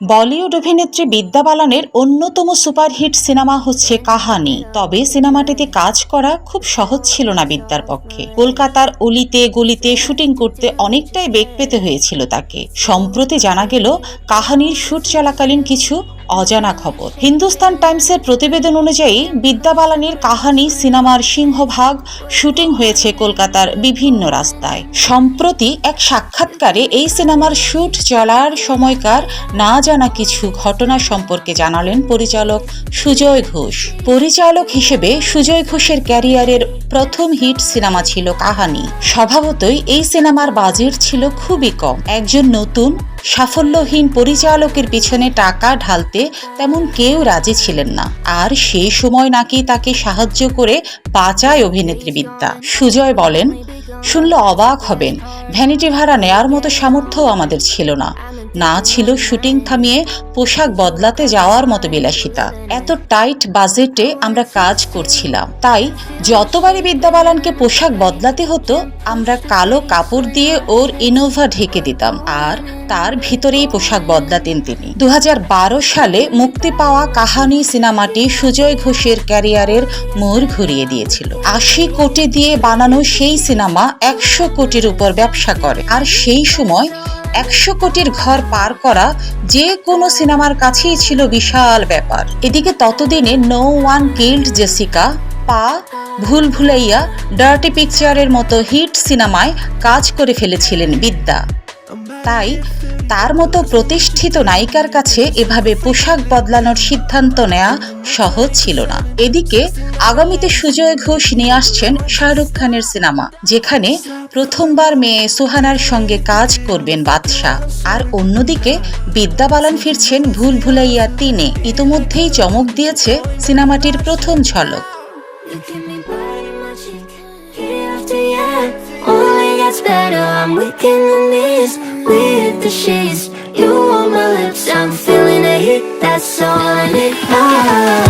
বলিউড অভিনেত্রী বিদ্যা বালানের অন্যতম সুপারহিট সিনেমা হচ্ছে কাহানি। তবে সিনেমাটিতে কাজ করা খুব সহজ ছিল না বিদ্যার পক্ষে। কলকাতার অলিতে গলিতে শুটিং করতে অনেকটাই বেগ পেতে হয়েছিল তাকে। সম্প্রতি জানা গেল, কাহানির শুট চলাকালীন কিছু অজানা খবর। হিন্দুস্তান টাইমসের প্রতিবেদন অনুযায়ী বিদ্যা বালানির কাহানি, সিনেমার সিংহভাগ, শুটিং হয়েছে কলকাতার বিভিন্ন রাস্তায়। সম্প্রতি এক সাক্ষাৎকারে এই সিনেমার শুট চলার সময়কার না জানা কিছু ঘটনা সম্পর্কে জানালেন পরিচালক সুজয় ঘোষ। পরিচালক হিসেবে সুজয় ঘোষের ক্যারিয়ারের প্রথম হিট সিনেমা ছিল কাহানি। স্বভাবতই এই সিনেমার বাজেট ছিল খুবই কম। একজন নতুন, সাফল্যহীন পরিচালকের পিছনে টাকা ঢালতে তেমন কেউ রাজি ছিলেন না। আর সেই সময় নাকি তাকে সাহায্য করে বাঁচায় অভিনেত্রী বিদ্যা। সুজয় বলেন, শুনলে অবাক হবেন ভ্যানিটি ভাড়া নেয়ার মতো সামর্থ্যও আমাদের ছিল না। না ছিল শুটিং থামিয়ে পোশাক বদলাতে যাওয়ার মতো বিলাসিতা। এত টাইট বাজেটে আমরা কাজ করছিলাম। তাই যতবারই বিদ্যা বালানকে পোশাক বদলাতে হতো আমরা কালো কাপড় দিয়ে ওর ইনোভা ঢেকে দিতাম আর তার ভিতরেই পোশাক বদলাতেন তিনি। দু হাজার বারো সালে মুক্তি পাওয়া কাহানি সিনেমাটি সুজয় ঘোষের ক্যারিয়ারের মোড় ঘুরিয়ে দিয়েছিল। আশি কোটি দিয়ে বানানো সেই সিনেমা একশো কোটির উপর ব্যবসা করে। আর সেই সময় একশো কোটির ঘর পার করা যে কোনো সিনেমার কাছেই ছিল বিশাল ব্যাপার। এদিকে ততদিনে নো ওয়ান কিল্ড জেসিকা পা ভুল ভুলাইয়া ডার্টি পিকচারের মতো হিট সিনেমায় কাজ করে ফেলেছিলেন বিদ্যা। তাই তার মতো প্রতিষ্ঠিত নায়িকার কাছে এভাবে পোশাক বদলানোর সিদ্ধান্ত নেওয়া সহজ ছিল না। এদিকে আগামীতে সুজয় ঘোষ নিয়ে আসছেন শাহরুখ খানের সিনেমা, যেখানে প্রথমবার মেয়ে সুহানার সঙ্গে কাজ করবেন বাদশাহ। আর অন্যদিকে বিদ্যা বালান ফিরছেন ভুল ভুলাইয়া তিনে। ইতোমধ্যেই চমক দিয়েছে সিনেমাটির প্রথম ঝলক। You keep me biting my cheek year after year. Only gets better. I'm weak in the knees, with the sheets. You on my lips, I'm feeling the heat. That's all I need. Ah.